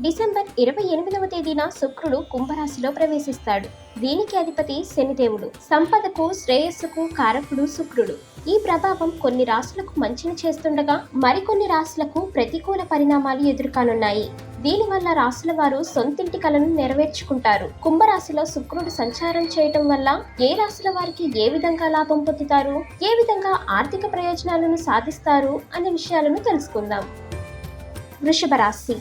December ఇరవై ఎనిమిదవ తేదీన శుక్రుడు కుంభరాశిలో ప్రవేశిస్తాడు. దీనికి అధిపతి శనిదేవుడు. సంపదకు శ్రేయస్సుకు కారకుడు శుక్రుడు. ఈ ప్రభావం కొన్ని రాశులకు మంచిని చేస్తుండగా మరికొన్ని రాశులకు ప్రతికూల పరిణామాలు ఎదుర్కానున్నాయి. దీనివల్ల రాశుల వారు సొంతింటి కలను నెరవేర్చుకుంటారు. కుంభరాశిలో శుక్రుడు సంచారం చేయటం వల్ల ఏ రాశుల వారికి ఏ విధంగా లాభం పొందుతారు ఏ విధంగా ఆర్థిక ప్రయోజనాలను సాధిస్తారు అనే విషయాలను తెలుసుకుందాం. వృషభ రాశి.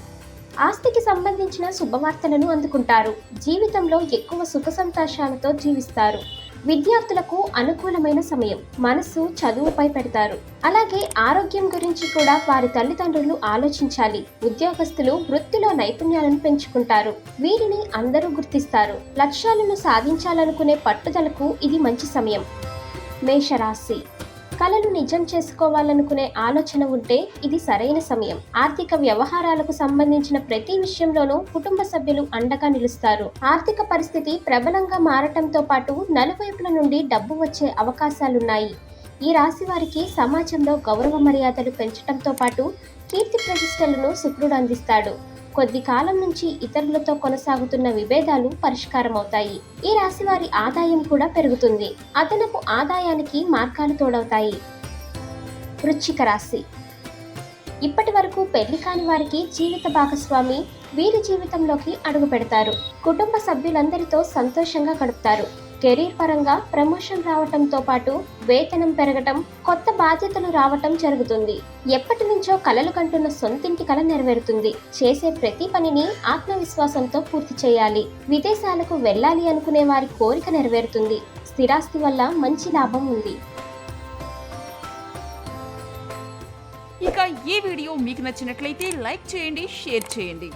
ఆస్తికి సంబంధించిన శుభవార్తలను అందుకుంటారు. జీవితంలో ఎక్కువ సుఖ సంతోషాలతో జీవిస్తారు. విద్యార్థులకు అనుకూలమైన సమయం మనసు చదువుపై పెడతారు. అలాగే ఆరోగ్యం గురించి కూడా వారి తల్లిదండ్రులు ఆలోచించాలి. ఉద్యోగస్తులు వృత్తిలో నైపుణ్యాలను పెంచుకుంటారు. వీరిని అందరూ గుర్తిస్తారు. లక్ష్యాలను సాధించాలనుకునే పట్టుదలకు ఇది మంచి సమయం. మేషరాశి కలలు నిజం చేసుకోవాలనుకునే ఆలోచన ఉంటే ఇది సరైన సమయం. ఆర్థిక వ్యవహారాలకు సంబంధించిన ప్రతి విషయంలోనూ కుటుంబ సభ్యులు అండగా నిలుస్తారు. ఆర్థిక పరిస్థితి ప్రబలంగా మారటంతో పాటు నలువైపుల నుండి డబ్బు వచ్చే అవకాశాలున్నాయి. ఈ రాశి వారికి సమాజంలో గౌరవ మర్యాదలు పెంచడంతో పాటు కీర్తి ప్రతిష్టలను శుక్రుడు అందిస్తాడు. కొద్ది కాలం నుంచి ఇతరులతో కొనసాగుతున్న విభేదాలు పరిష్కారమవుతాయి. ఈ రాశి వారి ఆదాయం కూడా పెరుగుతుంది. అదనపు ఆదాయానికి మార్గాలు తోడవుతాయి. వృశ్చిక రాశి. ఇప్పటి వరకు పెళ్ళి కాని వారికి జీవిత భాగస్వామి వీరి జీవితంలోకి అడుగు పెడతారు కుటుంబ సభ్యులందరితో సంతోషంగా గడుపుతారు. కెరీర్ పరంగా ప్రమోషన్ రావటంతో పాటు వేతనం పెరగటం కొత్త బాధ్యతలు రావటం జరుగుతుంది. ఎప్పటి నుంచో కలలు కంటున్న సొంతింటి కల నెరవేరుతుంది. చేసే ప్రతి పనిని ఆత్మవిశ్వాసంతో పూర్తి చేయాలి. విదేశాలకు వెళ్ళాలి అనుకునే వారి కోరిక నెరవేరుతుంది. స్థిరాస్తి వల్ల మంచి లాభం ఉంది. ఇక ఈ వీడియో మీకు నచ్చినట్లయితే లైక్ చేయండి షేర్ చేయండి.